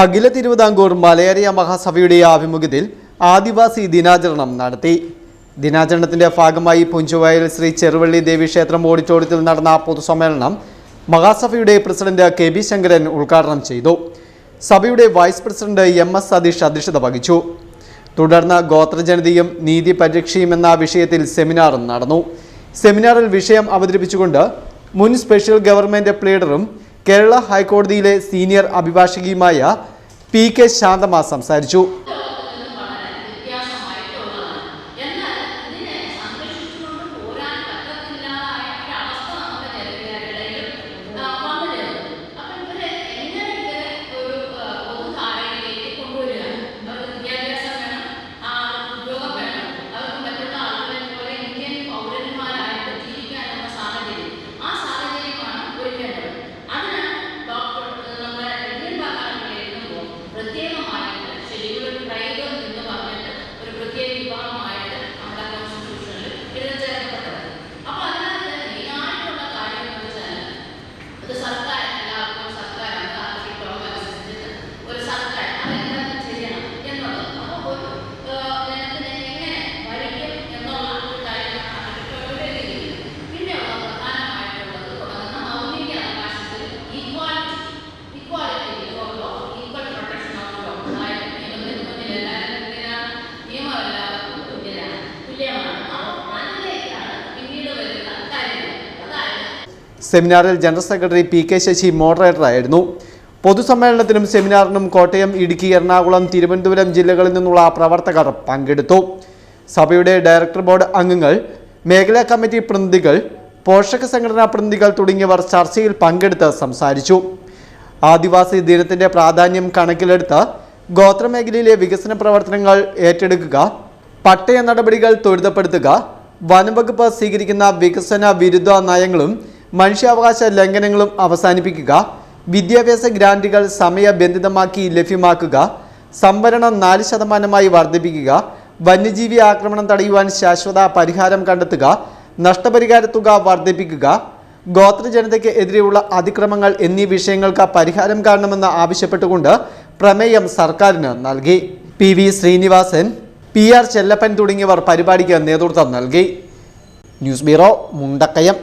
അഖില തിരുവിതാംകൂർ മലയറിയ മഹാസഭയുടെ ആഭിമുഖ്യത്തിൽ ആദിവാസി ദിനാചരണം നടത്തി. ദിനാചരണത്തിന്റെ ഭാഗമായി പുഞ്ചുവയൽ ശ്രീ ചെറുവള്ളി ദേവി ക്ഷേത്രം ഓഡിറ്റോറിയത്തിൽ നടന്ന പൊതുസമ്മേളനം മഹാസഭയുടെ പ്രസിഡന്റ് കെ ബി ശങ്കരൻ ഉദ്ഘാടനം ചെയ്തു. സഭയുടെ vice president M S Satheesh അധ്യക്ഷത വഹിച്ചു. തുടർന്ന് ഗോത്രജനതയും നീതി പരിരക്ഷയും എന്ന വിഷയത്തിൽ സെമിനാറും നടന്നു. സെമിനാറിൽ വിഷയം അവതരിപ്പിച്ചുകൊണ്ട് മുൻ സ്പെഷ്യൽ ഗവൺമെന്റ് പ്ലീഡറും കേരള ഹൈക്കോടതിയിലെ സീനിയർ അഭിഭാഷകയുമായ പി കെ ശാന്തമ സംസാരിച്ചു. സെമിനാറിൽ general secretary P K Sasi മോഡറേറ്ററായിരുന്നു. പൊതുസമ്മേളനത്തിനും സെമിനാറിനും കോട്ടയം ഇടുക്കി എറണാകുളം തിരുവനന്തപുരം ജില്ലകളിൽ നിന്നുള്ള പ്രവർത്തകർ പങ്കെടുത്തു. സഭയുടെ ഡയറക്ടർ ബോർഡ് അംഗങ്ങൾ മേഖലാ കമ്മിറ്റി പ്രതിനിധികൾ പോഷക സംഘടനാ പ്രതിനിധികൾ തുടങ്ങിയവർ ചർച്ചയിൽ പങ്കെടുത്ത് സംസാരിച്ചു. ആദിവാസി ദിനത്തിന്റെ പ്രാധാന്യം കണക്കിലെടുത്ത് ഗോത്രമേഖലയിലെ വികസന പ്രവർത്തനങ്ങൾ ഏറ്റെടുക്കുക പട്ടയ നടപടികൾ ത്വരിതപ്പെടുത്തുക വനംവകുപ്പ് സ്വീകരിക്കുന്ന വികസന വിരുദ്ധ നയങ്ങളും മനുഷ്യാവകാശ ലംഘനങ്ങളും അവസാനിപ്പിക്കുക വിദ്യാഭ്യാസ ഗ്രാന്റുകൾ സമയബന്ധിതമാക്കി ലഭ്യമാക്കുക സംവരണം നാല് ശതമാനമായി വർദ്ധിപ്പിക്കുക വന്യജീവി ആക്രമണം തടയുവാൻ ശാശ്വത പരിഹാരം കണ്ടെത്തുക നഷ്ടപരിഹാര തുക വർദ്ധിപ്പിക്കുക ഗോത്രജനതയ്ക്ക് എതിരെയുള്ള അതിക്രമങ്ങൾ എന്നീ വിഷയങ്ങൾക്ക് പരിഹാരം കാണണമെന്ന് ആവശ്യപ്പെട്ടുകൊണ്ട് പ്രമേയം സർക്കാരിന് നൽകി. P V Sreenivasan P R Chellappan തുടങ്ങിയവർ പരിപാടിക്ക് നേതൃത്വം നൽകി. News bureau Mundakayam.